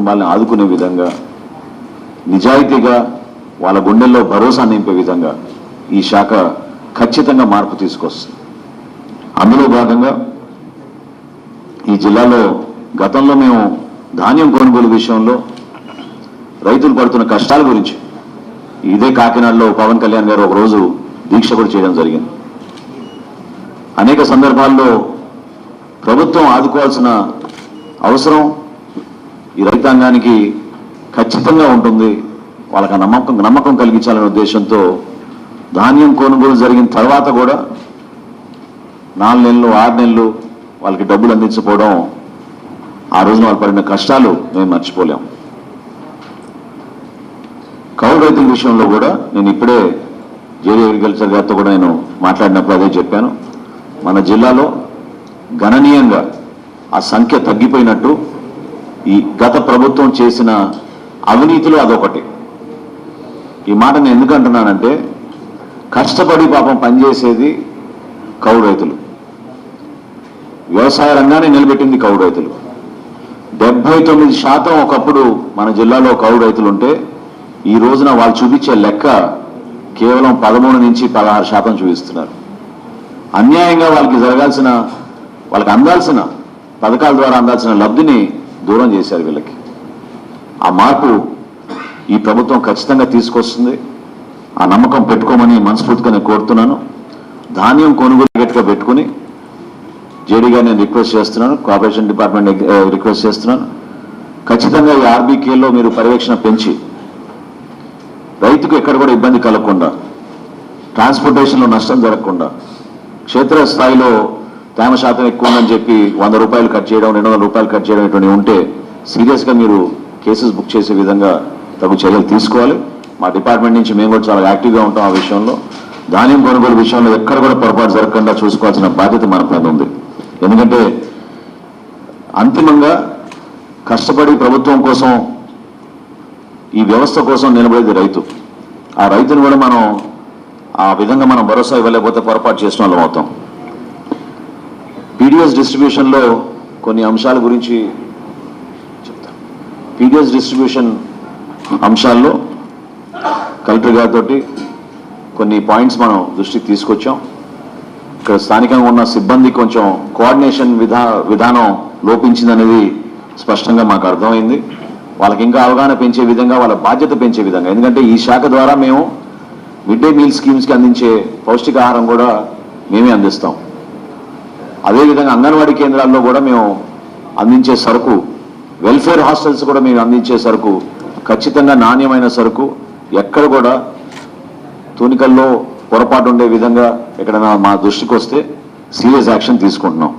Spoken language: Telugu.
కుటుంబాలను ఆదుకునే విధంగా నిజాయితీగా వాళ్ళ గుండెల్లో భరోసా నింపే విధంగా ఈ శాఖ ఖచ్చితంగా మార్పు తీసుకొస్తుంది. అందులో భాగంగా ఈ జిల్లాలో గతంలో మేము ధాన్యం కొనుగోలు విషయంలో రైతులు పడుతున్న కష్టాల గురించి ఇదే కాకినాడలో పవన్ కళ్యాణ్ గారు ఒక రోజు దీక్ష కూడా చేయడం జరిగింది. అనేక సందర్భాల్లో ప్రభుత్వం ఆదుకోవాల్సిన అవసరం ఈ రైతాంగానికి ఖచ్చితంగా ఉంటుంది. వాళ్ళకి ఆ నమ్మకం నమ్మకం కలిగించాలనే ఉద్దేశంతో ధాన్యం కొనుగోలు జరిగిన తర్వాత కూడా నాలుగు నెలలు ఆరు నెలలు వాళ్ళకి డబ్బులు అందించకపోవడం ఆ రోజున వాళ్ళు పడిన కష్టాలు మేము మర్చిపోలేము. కౌలు రైతుల విషయంలో కూడా నేను ఇప్పుడే జేడీ అగ్రికల్చర్ గారితో కూడా నేను మాట్లాడినప్పుడు అదే చెప్పాను. మన జిల్లాలో గణనీయంగా ఆ సంఖ్య తగ్గిపోయినట్టు ఈ గత ప్రభుత్వం చేసిన అవినీతిలో అదొకటి. ఈ మాట నేను ఎందుకంటున్నానంటే కష్టపడి పాపం పనిచేసేది కౌలు రైతులు. వ్యవసాయ రంగాన్ని నిలబెట్టింది కౌలు రైతులు. డెబ్బై తొమ్మిది శాతం ఒకప్పుడు మన జిల్లాలో కౌలు రైతులు ఉంటే ఈ రోజున వాళ్ళు చూపించే లెక్క కేవలం పదమూడు నుంచి పదహారు శాతం చూపిస్తున్నారు. అన్యాయంగా వాళ్ళకి జరగాల్సిన వాళ్ళకి అందాల్సిన పథకాల ద్వారా అందాల్సిన లబ్ధిని దూరం చేశారు వీళ్ళకి. ఆ మార్పు ఈ ప్రభుత్వం ఖచ్చితంగా తీసుకొస్తుంది. ఆ నమ్మకం పెట్టుకోమని మనస్ఫూర్తిగా నేను కోరుతున్నాను. ధాన్యం కొనుగోలు టార్గెట్గా పెట్టుకుని జేడీగా నేను రిక్వెస్ట్ చేస్తున్నాను కార్పొరేషన్ డిపార్ట్మెంట్ రిక్వెస్ట్ చేస్తున్నాను. ఖచ్చితంగా ఈ ఆర్బీకేలో మీరు పర్యవేక్షణ పెంచి రైతుకు ఎక్కడ కూడా ఇబ్బంది కలగకుండా ట్రాన్స్పోర్టేషన్లో నష్టం జరగకుండా క్షేత్ర స్థాయిలో తేమ శాతం ఎక్కువ ఉందని చెప్పి వంద రూపాయలు కట్ చేయడం రెండు వందల రూపాయలు కట్ చేయడం ఇటువంటి ఉంటే సీరియస్గా మీరు కేసెస్ బుక్ చేసే విధంగా తగు చర్యలు తీసుకోవాలి. మా డిపార్ట్మెంట్ నుంచి మేము కూడా చాలా యాక్టివ్గా ఉంటాం ఆ విషయంలో. ధాన్యం కొనుగోలు విషయంలో ఎక్కడ కూడా పొరపాటు జరగకుండా చూసుకోవాల్సిన బాధ్యత మన పైన ఉంది. ఎందుకంటే అంతిమంగా కష్టపడి ప్రభుత్వం కోసం ఈ వ్యవస్థ కోసం నిలబడేది రైతు. ఆ రైతును కూడా మనం ఆ విధంగా మనం భరోసా ఇవ్వలేకపోతే పొరపాటు చేసిన వాళ్ళం అవుతాం. పీడిఎస్ డిస్ట్రిబ్యూషన్లో కొన్ని అంశాల గురించి చెప్తాను. పీడిఎస్ డిస్ట్రిబ్యూషన్ అంశాల్లో కలెక్టర్ గారితో కొన్ని పాయింట్స్ మనం దృష్టికి తీసుకొచ్చాం. ఇక్కడ స్థానికంగా ఉన్న సిబ్బంది కొంచెం కోఆర్డినేషన్ విధా విధానం లోపించిందనేది స్పష్టంగా మాకు అర్థమైంది. వాళ్ళకి ఇంకా అవగాహన పెంచే విధంగా వాళ్ళ బాధ్యత పెంచే విధంగా. ఎందుకంటే ఈ శాఖ ద్వారా మేము మిడ్ డే మీల్ స్కీమ్స్కి అందించే పౌష్టికాహారం కూడా మేమే అందిస్తాం. అదేవిధంగా అంగన్వాడీ కేంద్రాల్లో కూడా మేము అందించే సరుకు వెల్ఫేర్ హాస్టల్స్ కూడా మేము అందించే సరుకు ఖచ్చితంగా నాణ్యమైన సరుకు ఎక్కడ కూడా తూనికల్లో పొరపాటు ఉండే విధంగా ఎక్కడైనా మా దృష్టికి వస్తే సీరియస్ యాక్షన్ తీసుకుంటున్నాం.